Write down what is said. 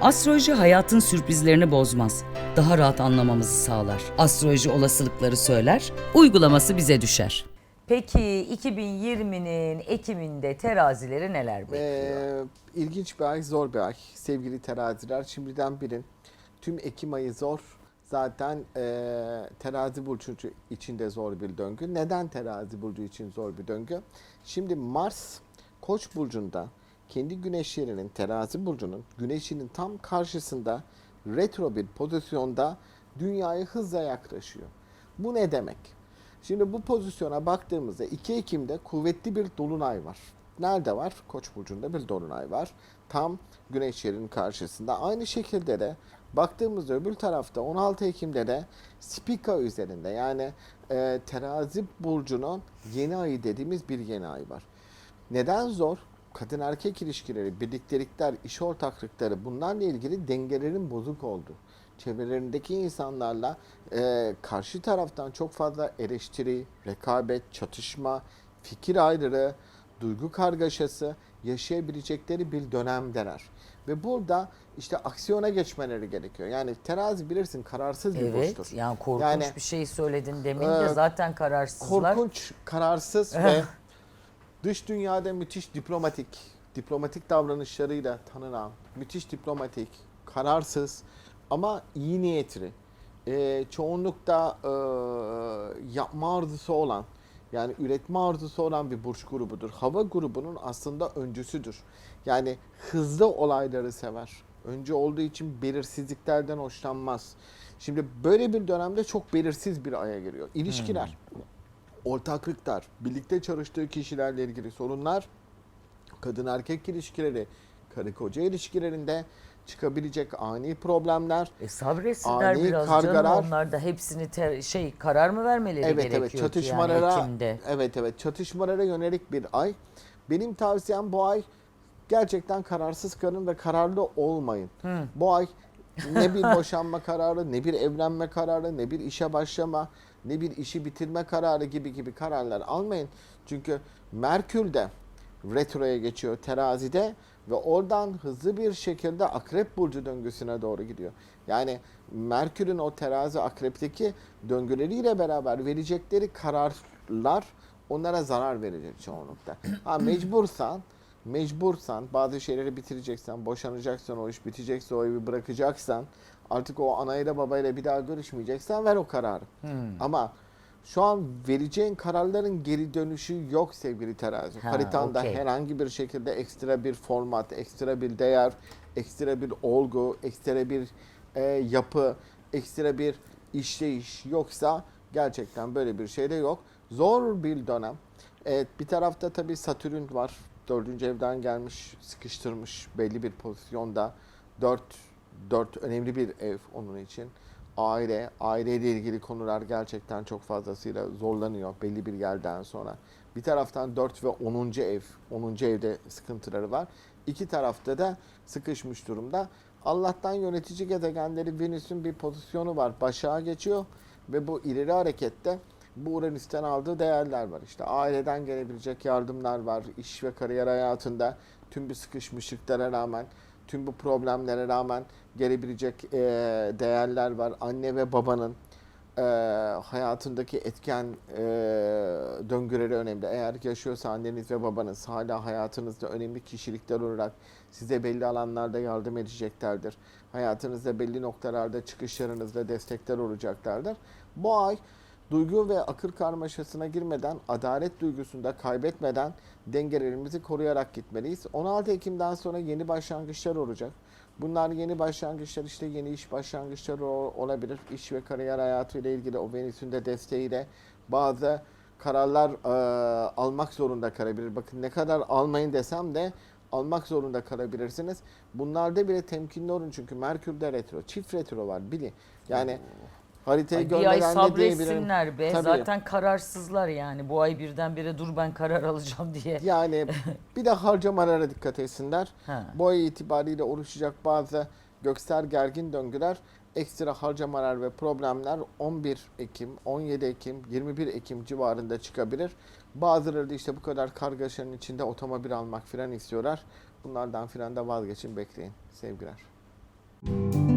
Astroloji hayatın sürprizlerini bozmaz. Daha rahat anlamamızı sağlar. Astroloji olasılıkları söyler, uygulaması bize düşer. Peki 2020'nin Ekim'inde terazileri neler bekliyor? Ee, ilginç bir ay, zor bir ay. Sevgili teraziler, şimdiden bilin. Tüm Ekim ayı zor. Zaten e, terazi burcu için de zor bir döngü. Neden terazi burcu için zor bir döngü? Şimdi Mars Koç burcunda kendi güneş yerinin terazi burcunun güneşinin tam karşısında retro bir pozisyonda dünyaya hızla yaklaşıyor. Bu ne demek? Şimdi bu pozisyona baktığımızda 2 Ekim'de kuvvetli bir dolunay var. Nerede var? Koç burcunda bir dolunay var. Tam güneş yerinin karşısında. Aynı şekilde de baktığımızda öbür tarafta 16 Ekim'de de Spika üzerinde yani e, terazi burcunun yeni ayı dediğimiz bir yeni ay var. Neden zor? Kadın erkek ilişkileri, birliktelikler, iş ortaklıkları bunlarla ilgili dengelerin bozuk olduğu. Çevrelerindeki insanlarla e, karşı taraftan çok fazla eleştiri, rekabet, çatışma, fikir ayrılığı, duygu kargaşası yaşayabilecekleri bir dönemdeler. Ve burada işte aksiyona geçmeleri gerekiyor. Yani terazi bilirsin kararsız bir Evet burçtur. yani korkunç Yani, bir şey söyledin demin e, de zaten kararsızlar. Korkunç, kararsız ve dış dünyada müthiş diplomatik, diplomatik davranışlarıyla tanınan, müthiş diplomatik, kararsız ama iyi niyetli. Ee, çoğunlukta e, yapma arzusu olan, yani üretme arzusu olan bir burç grubudur. Hava grubunun aslında öncüsüdür. Yani hızlı olayları sever. Önce olduğu için belirsizliklerden hoşlanmaz. Şimdi böyle bir dönemde çok belirsiz bir aya giriyor. İlişkiler, ortaklıklar, birlikte çalıştığı kişilerle ilgili sorunlar, kadın erkek ilişkileri, karı koca ilişkilerinde çıkabilecek ani problemler. E sabretsinler Ani biraz canım kargalar. onlar da hepsini ter- şey karar mı vermeleri Evet gerekiyor evet çatışmalara yani Ekim'de? evet evet çatışmalara yönelik bir ay. Benim tavsiyem bu ay gerçekten kararsız kalın ve kararlı olmayın. Bu ay ne bir boşanma kararı, ne bir evlenme kararı, ne bir işe başlama, ne bir işi bitirme kararı gibi gibi kararlar almayın. Çünkü Merkür de retroya geçiyor terazide ve oradan hızlı bir şekilde akrep burcu döngüsüne doğru gidiyor. Yani Merkür'ün o terazi akrepteki döngüleriyle beraber verecekleri kararlar onlara zarar verecek çoğunlukta. Ha mecbursan mecbursan bazı şeyleri bitireceksen, boşanacaksan, o iş bitecekse, o evi bırakacaksan, artık o anayla babayla bir daha görüşmeyeceksen ver o kararı. Ama şu an vereceğin kararların geri dönüşü yok sevgili terazi. Ha, Haritanda okey. herhangi bir şekilde ekstra bir format, ekstra bir değer, ekstra bir olgu, ekstra bir e, yapı, ekstra bir işleyiş yoksa gerçekten böyle bir şey de yok. Zor bir dönem. Evet bir tarafta tabii Satürn var. Dördüncü evden gelmiş, sıkıştırmış belli bir pozisyonda. Dört, dört önemli bir ev onun için. Aile, aileyle ilgili konular gerçekten çok fazlasıyla zorlanıyor belli bir yerden sonra. Bir taraftan 4 ve 10. ev, 10. evde sıkıntıları var. İki tarafta da sıkışmış durumda. Allah'tan yönetici gezegenleri Venüs'ün bir pozisyonu var. Başağa geçiyor ve bu ileri harekette bu Uranüs'ten aldığı değerler var. İşte aileden gelebilecek yardımlar var. İş ve kariyer hayatında tüm bu sıkışmışlıklara rağmen, tüm bu problemlere rağmen gelebilecek eee, değerler var. Anne ve babanın eee, hayatındaki etken eee, döngüleri önemli. Eğer yaşıyorsa anneniz ve babanız hala hayatınızda önemli kişilikler olarak size belli alanlarda yardım edeceklerdir. Hayatınızda belli noktalarda çıkışlarınızda destekler olacaklardır. Bu ay duygu ve akıl karmaşasına girmeden, adalet duygusunu da kaybetmeden dengelerimizi koruyarak gitmeliyiz. 16 Ekim'den sonra yeni başlangıçlar olacak. Bunlar yeni başlangıçlar işte yeni iş başlangıçları olabilir. İş ve kariyer hayatı ile ilgili o Venüs'ün de desteğiyle bazı kararlar e, almak zorunda kalabilir. Bakın ne kadar almayın desem de almak zorunda kalabilirsiniz. Bunlarda bile temkinli olun çünkü Merkür'de retro, çift retro var bilin. Yani haritayı Ay, bir ay görmeden ne diyebilirim? sabretsinler be. Tabii. Zaten kararsızlar yani. Bu ay birdenbire dur ben karar alacağım diye. Yani bir de harcamalara dikkat etsinler. Ha. Bu ay itibariyle oluşacak bazı göksel gergin döngüler, ekstra harcamalar ve problemler 11 Ekim, 17 Ekim, 21 Ekim civarında çıkabilir. Bazıları da işte bu kadar kargaşanın içinde otomobil almak filan istiyorlar. Bunlardan filan da vazgeçin bekleyin sevgiler. Müzik